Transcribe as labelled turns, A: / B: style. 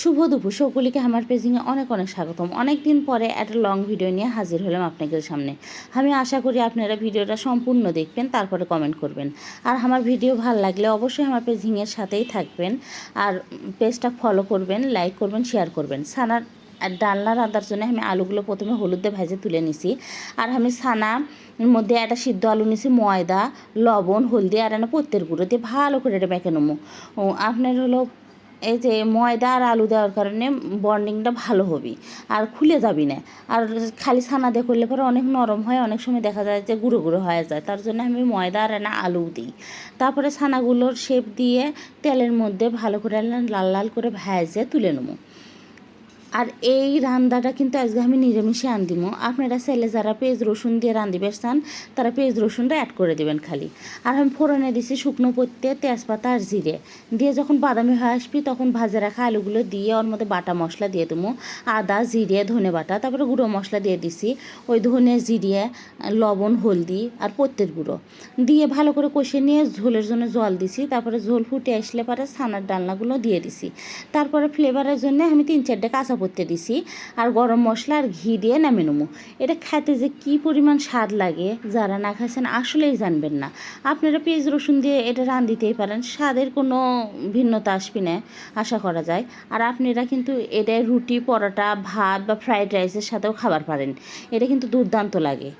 A: শুভ দুপুর। সকলিকে আমার পেজিংয়ে অনেক অনেক স্বাগতম। অনেক দিন পরে একটা লং ভিডিও নিয়ে হাজির হলাম আপনাদের সামনে। আমি আশা করি আপনারা ভিডিওটা সম্পূর্ণ দেখবেন, তারপরে কমেন্ট করবেন। আর আমার ভিডিও ভালো লাগলে অবশ্যই আমার পেজিংয়ের সাথেই থাকবেন। আর পেজটা ফলো করবেন লাইক করবেন শেয়ার করবেন। সানার ডালনা রান্নার জন্য আমি আলুগুলো প্রথমে হলুদ দিয়ে ভেজে তুলে নিছি। আর আমি ছানা মধ্যে একটা সিদ্ধ আলু নিছি, ময়দা, লবণ, হলদি, আর একটা পত্তের গুঁড়ো দিয়ে ভালো করে এটা মেখে নেব। আপনার হলো এই যে ময়দা আর আলু দেওয়ার কারণে বন্ডিংটা ভালো হবে, আর খুলে যাবি না। আর খালি ছানা দিয়ে করলে পরে অনেক নরম হয়, অনেক সময় দেখা যায় যে গুঁড়ো গুঁড়ো হয়ে যায়। তার জন্য আমি ময়দা আর না আলু দিই। তারপরে ছানাগুলোর শেপ দিয়ে তেলের মধ্যে ভালো করে লাল লাল করে ভেজে তুলে নেব। আর এই রান্নাটা কিন্তু আজকে আমি নিরামিষে আন আনদিম আপনারা ছেলে যারা পেঁয়াজ রসুন দিয়ে রাঁধিবে চান তারা পেঁয়াজ রসুনটা অ্যাড করে দেবেন খালি। আর আমি ফোড়নে দিছি শুকনো পত্তে তেজপাতা আর জিরে। দিয়ে যখন বাদামি হয়ে আসবি, তখন ভাজে রাখা আলুগুলো দিয়ে ওর মধ্যে বাটা মশলা দিয়ে দেবো। আদা, জিরে, ধনে বাটা, তারপরে গুঁড়ো মশলা দিয়ে দিছি। ওই ধনে, জিরে, লবণ, হলদি আর পত্তের গুঁড়ো। দিয়ে ভালো করে কষে নিয়ে ঝোলের জন্য জল দিছি। তারপরে ঝোল ফুটে আসলে পরে ছানার ডালনাগুলো দিয়ে দিছি। তারপরে ফ্লেভারের জন্য আমি তিন চারটে কাঁচা পত্তে দিছি। আর গরম মশলা আর ঘি দিয়ে নামে নেব। এটা খেতে যে কি পরিমাণ স্বাদ লাগে, যারা না খাচ্ছেন আসলেই জানবেন না। আপনারা পেঁয়াজ রসুন দিয়ে এটা রান দিতেই পারেন, স্বাদের কোনো ভিন্নতা আসবে না, আশা করা যায়। আর আপনারা কিন্তু এটা রুটি, পরোটা, ভাত বা ফ্রাইড রাইসের সাথেও খাবার পারেন। এটা কিন্তু দুর্দান্ত লাগে।